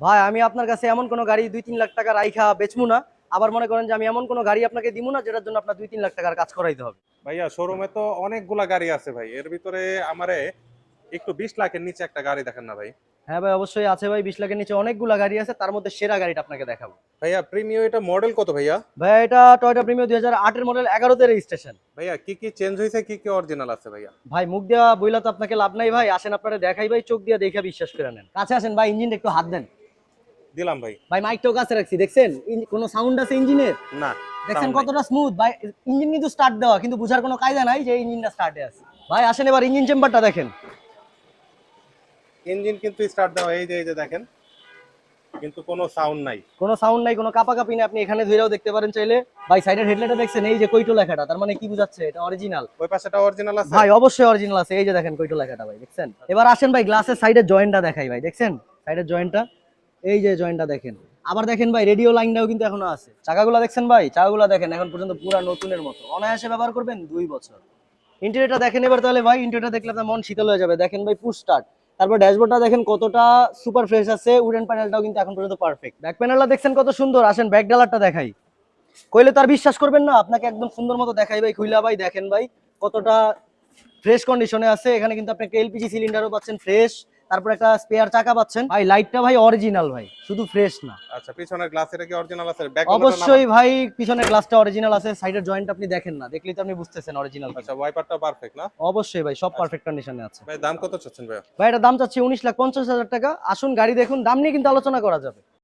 ভাই আমি আপনার কাছে এমন কোনো গাড়ি দুই তিন লাখ টাকা রাইখা বেচমু না। আবার মনে করেন যে আমি এমন কোনো গাড়ি আপনাকে দিব না যেটার জন্য আপনার দুই তিন লাখ টাকার কাজ করাইতে হবে। ভাইয়া শোরুমে তো অনেকগুলা গাড়ি আছে ভাই। এর ভিতরে আমারে একটু বিশ লাখের নিচে একটা গাড়ি দেখেন না ভাই। হ্যাঁ ভাই অবশ্যই আছে ভাই বিশ লাখের নিচে অনেকগুলো গাড়ি আছে তার মধ্যে সেরা গাড়িটা আপনাকে দেখাবো। ভাইয়া প্রিমিও এটা মডেল কত ভাইয়া? ভাই এটা টয়টা প্রিমিয়াম দুই হাজার আটের মডেল এগারোতে রেজিস্ট্রেশন ভাইয়া কি কি চেঞ্জ হয়েছে কি কি অরিজিনাল আছে ভাইয়া? ভাই মুখ দেওয়া বইলা তো আপনাকে লাভ নাই ভাই আসেন আপনারা দেখাই ভাই চোখ দিয়ে দেখে বিশ্বাস করে নেন। কাছে আসেন ভাই ইঞ্জিনটা একটু হাত দেন। দিলাম ভাই। ভাই মাইকটাও কাছে রাখছি দেখছেন? কোনো সাউন্ড আছে ইঞ্জিনের? না দেখছেন। কতটা স্মুথ ভাই ইঞ্জিন কিন্তু স্টার্ট দেওয়া কিন্তু বুঝার কোনো কায়দা নাই যে ইঞ্জিনটা স্টার্টে আছে। ভাই আসেন এবার ইঞ্জিন চেম্বারটা দেখেন। ইঞ্জিন কিন্তু স্টার্ট দেওয়া এই যে এই যে দেখেন কিন্তু কোনো সাউন্ড নাই। কোনো সাউন্ড নাই কোনো কাপাকাপি নেই আপনি এখানে ধরেও দেখতে পারেন চাইলে। ভাই সাইডের হেডলাইটটা দেখছেন এই যে কৈটো লেখাটা তার মানে কি বুঝাচ্ছে এটা? অরিজিনাল ওই পাশেটা অরিজিনাল আছে? ভাই অবশ্যই অরিজিনাল আছে এই যে দেখেন কৈটো লেখাটা ভাই দেখছেন? এবার আসেন ভাই গ্লাসের সাইডের জয়েন্টটা দেখাই ভাই দেখছেন? সাইডের জয়েন্টটা এই যে জয়েন্টটা দেখেন। আবার দেখেন ভাই রেডিও লাইনটাও কিন্তু এখনও আছে। চাকাগুলো দেখছেন ভাই? চাকাগুলো দেখেন, এখন পর্যন্ত পুরা নতুনের মতো। অনায়াসে ব্যবহার করবেন দুই বছর। ইন্টেরিয়রটা দেখেন এবার তাহলে ভাই ইন্টেরিয়রটা দেখলে আপনার মন শীতল হয়ে যাবে। দেখেন ভাই পুশ স্টার্ট তারপর ড্যাশবোর্ডটা দেখেন কতটা সুপার ফ্রেশ আছে। উডেন প্যানেলটাও কিন্তু এখন পর্যন্ত পারফেক্ট ব্যাক প্যানেলটা দেখছেন কত সুন্দর। আসেন ব্যাক ডালারটা দেখাই। কইলে তো আর বিশ্বাস করবেন না, আপনাকে একদম সুন্দর মতো দেখাই ভাই, খুইলা ভাই, দেখেন ভাই, কতটা ফ্রেশ কন্ডিশনে আছে। এখানে কিন্তু আপনি এলপিজি সিলিন্ডারও পাচ্ছেন ফ্রেশ তারপর একটা স্পেয়ার চাকা পাচ্ছেন। ভাই লাইটটা ভাই অরিজিনাল ভাই শুধু ফ্রেশ না। আচ্ছা পিছনের গ্লাস এটা কি অরিজিনাল আছে? ব্যাক অবশ্যই ভাই পিছনের গ্লাসটা অরিজিনাল আছে সাইডের জয়েন্ট আপনি দেখেন না দেখলেই তো আপনি বুঝতেছেন অরিজিনাল আচ্ছা ওয়াইপারটা পারফেক্ট না? অবশ্যই ভাই সব পারফেক্ট কন্ডিশনে আছে। ভাই দাম কত চাচ্ছেন ভাই ভাই এটা দাম চাচ্ছি উনিশ লাখ পঞ্চাশ হাজার টাকা। আসুন গাড়ি দেখুন দাম নিয়ে কিন্তু আলোচনা করা যাবে।